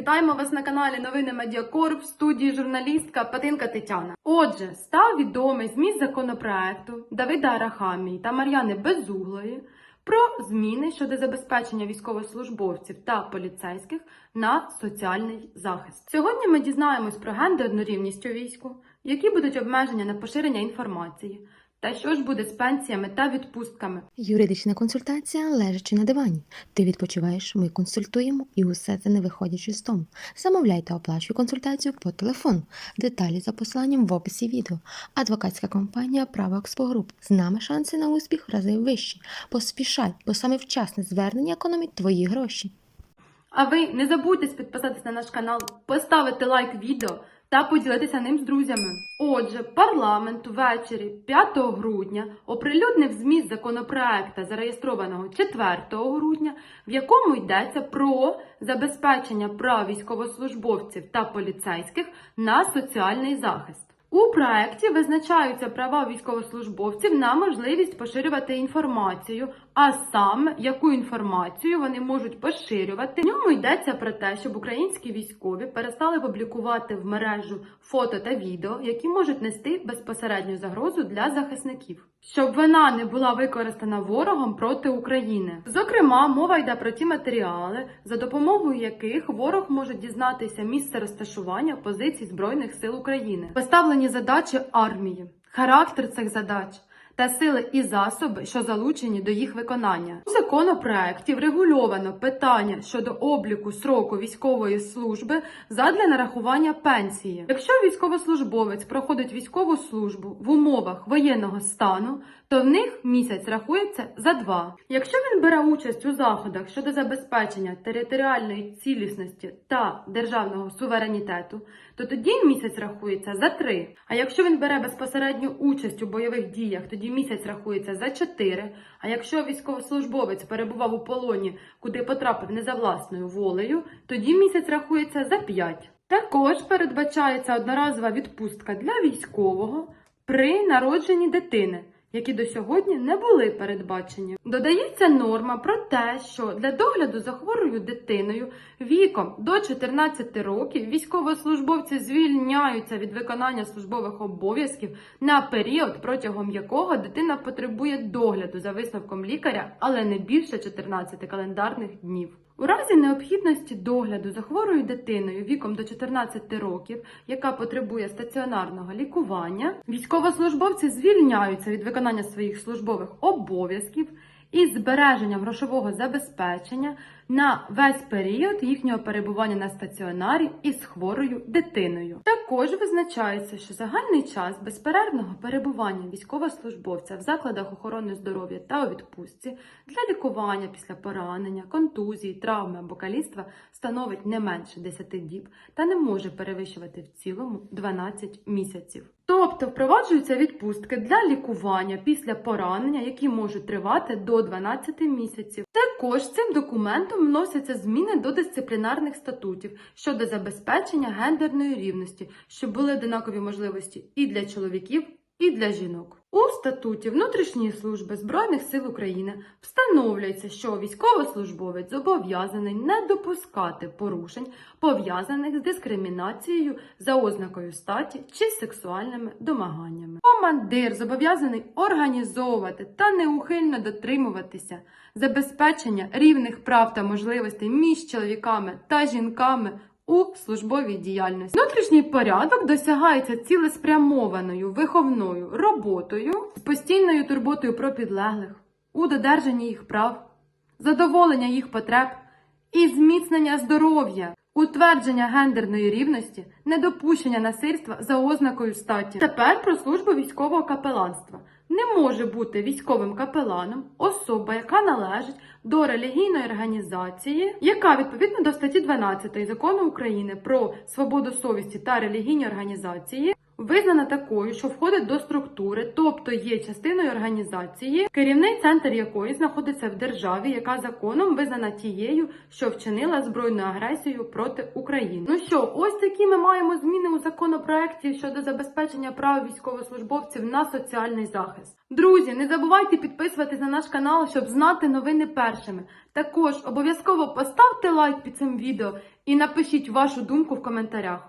Вітаємо вас на каналі Новини Медіакор в студії журналістка Патинка Тетяна. Отже, став відомий зміст законопроекту Давида Арахамії та Мар'яни Безуглої про зміни щодо забезпечення військовослужбовців та поліцейських на соціальний захист. Сьогодні ми дізнаємось про гендерну рівність у війську, які будуть обмеження на поширення інформації, та що ж буде з пенсіями та відпустками. Юридична консультація лежачи на дивані. Ти відпочиваєш, ми консультуємо і усе це не виходячи з дому. Замовляй та оплачуй консультацію по телефону. Деталі за посиланням в описі відео. Адвокатська компанія Право Експогруп. З нами шанси на успіх в рази вищі. Поспішай, бо саме вчасне звернення економить твої гроші. А ви не забудьте підписатися на наш канал, поставити лайк відео та поділитися ним з друзями. Отже, парламент ввечері 5 грудня оприлюднив зміст законопроекта, зареєстрованого 4 грудня, в якому йдеться про забезпечення прав військовослужбовців та поліцейських на соціальний захист. У проекті визначаються права військовослужбовців на можливість поширювати інформацію, а саме яку інформацію вони можуть поширювати. В ньому йдеться про те, щоб українські військові перестали публікувати в мережу фото та відео, які можуть нести безпосередню загрозу для захисників, щоб вона не була використана ворогом проти України. Зокрема, мова йде про ті матеріали, за допомогою яких ворог може дізнатися місце розташування позицій збройних сил України, поставлені задачі армії, характер цих задач та сили і засоби, що залучені до їх виконання. У законопроекті врегульовано питання щодо обліку сроку військової служби задля нарахування пенсії. Якщо військовослужбовець проходить військову службу в умовах воєнного стану, то в них місяць рахується за два. Якщо він бере участь у заходах щодо забезпечення територіальної цілісності та державного суверенітету, то тоді місяць рахується за три. А якщо він бере безпосередню участь у бойових діях, тоді місяць рахується за чотири. А якщо військовослужбовець перебував у полоні, куди потрапив не за власною волею, тоді місяць рахується за п'ять. Також передбачається одноразова відпустка для військового при народженні дитини, які до сьогодні не були передбачені. Додається норма про те, що для догляду за хворою дитиною віком до 14 років військовослужбовці звільняються від виконання службових обов'язків на період, протягом якого дитина потребує догляду за висновком лікаря, але не більше 14 календарних днів. У разі необхідності догляду за хворою дитиною віком до 14 років, яка потребує стаціонарного лікування, військовослужбовці звільняються від виконання своїх службових обов'язків із збереженням грошового забезпечення на весь період їхнього перебування на стаціонарі із хворою дитиною. Також визначається, що загальний час безперервного перебування військовослужбовця в закладах охорони здоров'я та у відпустці для лікування після поранення, контузії, травми або каліцтва становить не менше 10 діб та не може перевищувати в цілому 12 місяців. Тобто впроваджуються відпустки для лікування після поранення, які можуть тривати до 12 місяців. Також цим документом вносяться зміни до дисциплінарних статутів щодо забезпечення гендерної рівності, щоб були однакові можливості і для чоловіків, і для жінок. У статуті внутрішньої служби Збройних сил України встановлюється, що військовослужбовець зобов'язаний не допускати порушень, пов'язаних з дискримінацією за ознакою статі чи сексуальними домаганнями. Командир зобов'язаний організовувати та неухильно дотримуватися забезпечення рівних прав та можливостей між чоловіками та жінками у службовій діяльності. Внутрішній порядок досягається цілеспрямованою виховною роботою з постійною турботою про підлеглих, у додержанні їх прав, задоволення їх потреб і зміцнення здоров'я. Утвердження гендерної рівності, недопущення насильства за ознакою статі. Тепер про службу військового капеланства. Не може бути військовим капеланом особа, яка належить до релігійної організації, яка відповідно до статті 12 закону України про свободу совісті та релігійні організації визнана такою, що входить до структури, тобто є частиною організації, керівний центр якої знаходиться в державі, яка законом визнана тією, що вчинила збройну агресію проти України. Ну що, ось такі ми маємо зміни у законопроекті щодо забезпечення прав військовослужбовців на соціальний захист. Друзі, не забувайте підписуватись на наш канал, щоб знати новини першими. Також обов'язково поставте лайк під цим відео і напишіть вашу думку в коментарях.